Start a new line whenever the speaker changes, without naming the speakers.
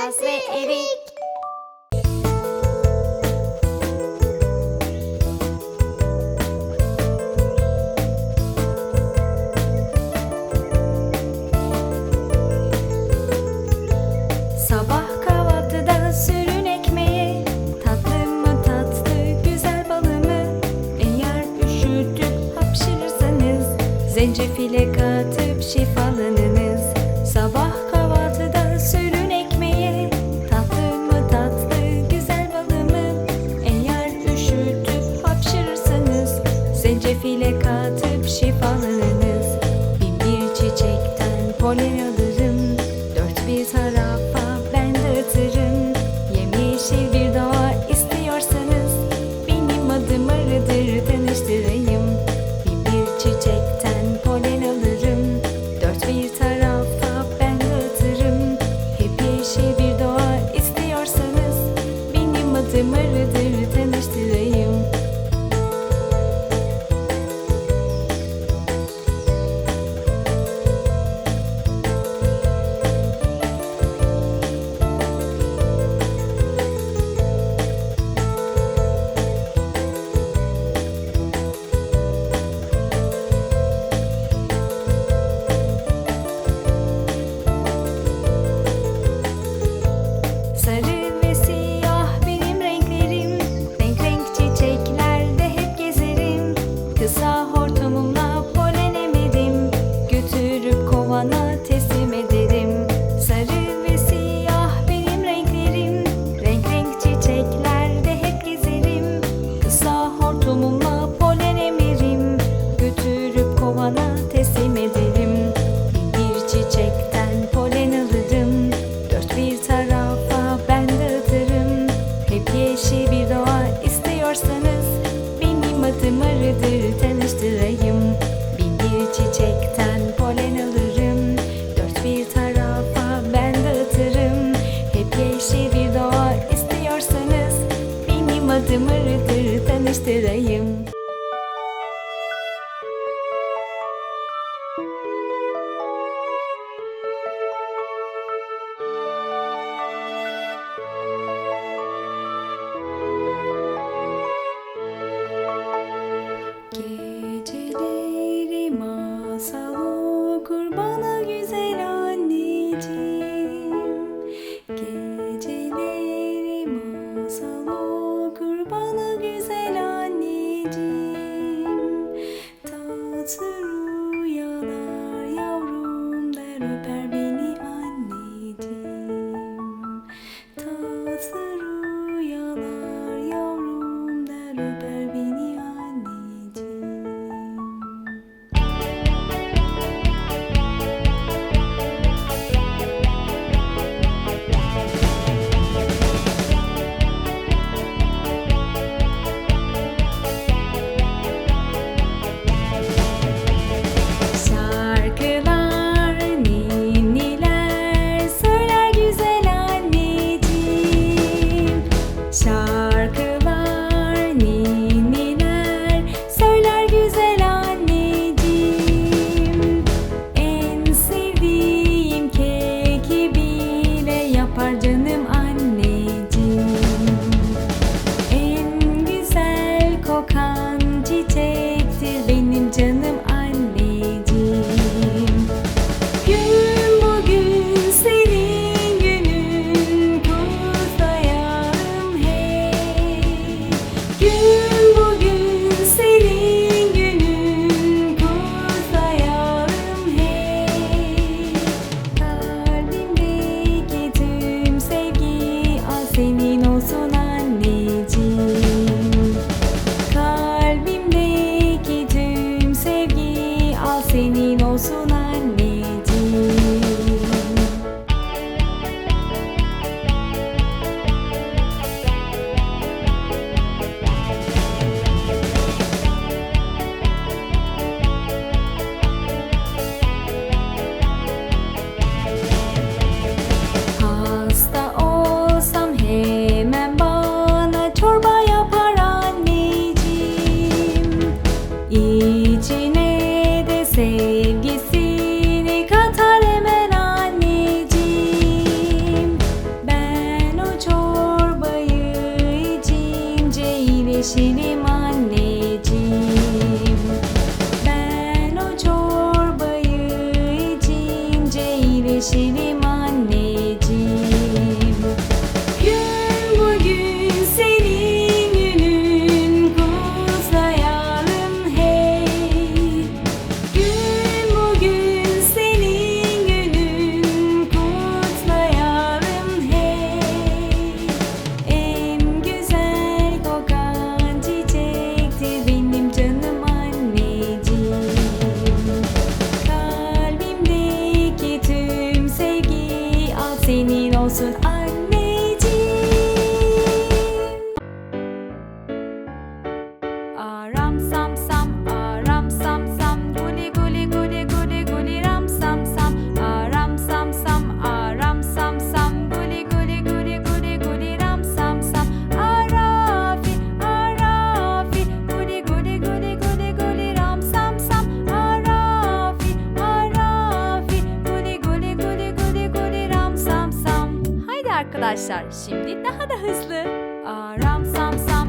Kiraz ve Erik.
Sabah kahvaltıda sürün ekmeği. Tatlı mı tatlı güzel balı Eğer üşütüp hapşırırsanız Zencefile Zencefile katıp şifa yapar canım anneciğim? En güzel kokan çiçektir benim canım anneciğim. Gün bugün senin günün kutlayalım hey. Gün arkadaşlar, şimdi daha da hızlı. Aram sam sam,